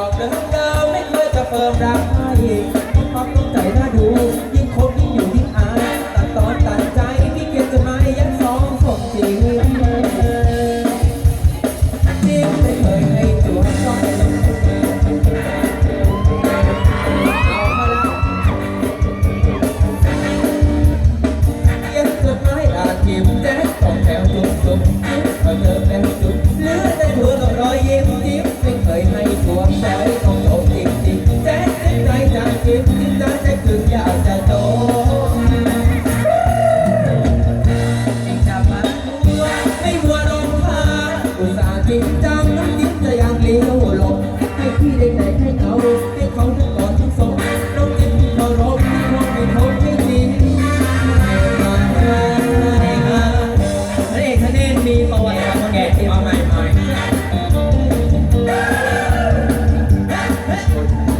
อกเดิมเดิมไม่เคยจะเพิ่มรักให้ความตั้งใจน่าดูยิ่งคบ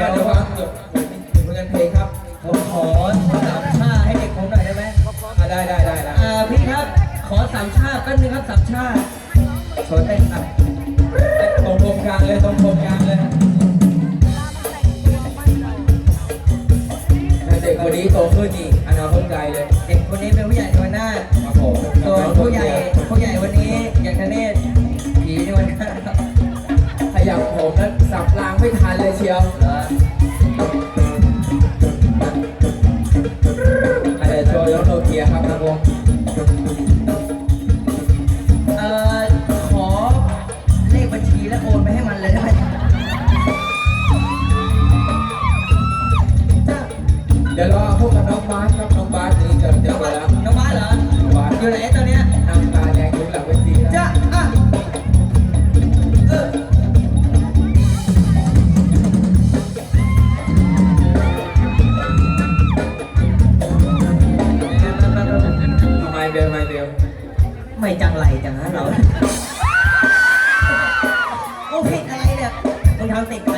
ดี๋ยวระวังจบถึงเงินเพลงครับผมขอสามชาให้เด็กผมหน่อยได้ไหมอะได้ได้ได้ได้อ่าพี่ครับ ขอสามชาแป๊บนึงครับสามชาชนได้อะตรงโครงกลางเลยตรงโครงกลางเลยเด็กคนนี้โตขึ้นนี่อนาคตไกลเลย เด็กคนนี้เป็นผู้ใหญ่ในวันหน้าครับผมตัวผู้ใหญ่ ดี๋ยวรอพบกับน้องบาสครับน้องบาสนี่จะเดี๋ยวมาแล้วน้องบ้านเหรอ น้องบาสอยู่ไหนตอนเนี้ยน้ำตาแดงอยู่หลังเวทีนะจ้าอะเออทำไมเบลทำไมเบลไม่จังไรจังนะเรา โอ้ผิดอะไรเนี่ยมึงทำติดไรเนี่ยถึงว่า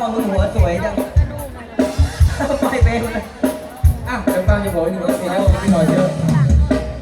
พ่อมึงหัวสวยจังไปเป็นอะเดี๋ยวฟังอยู่ผมอยู่กับพี่แล้วพี่หน่อยเยอะ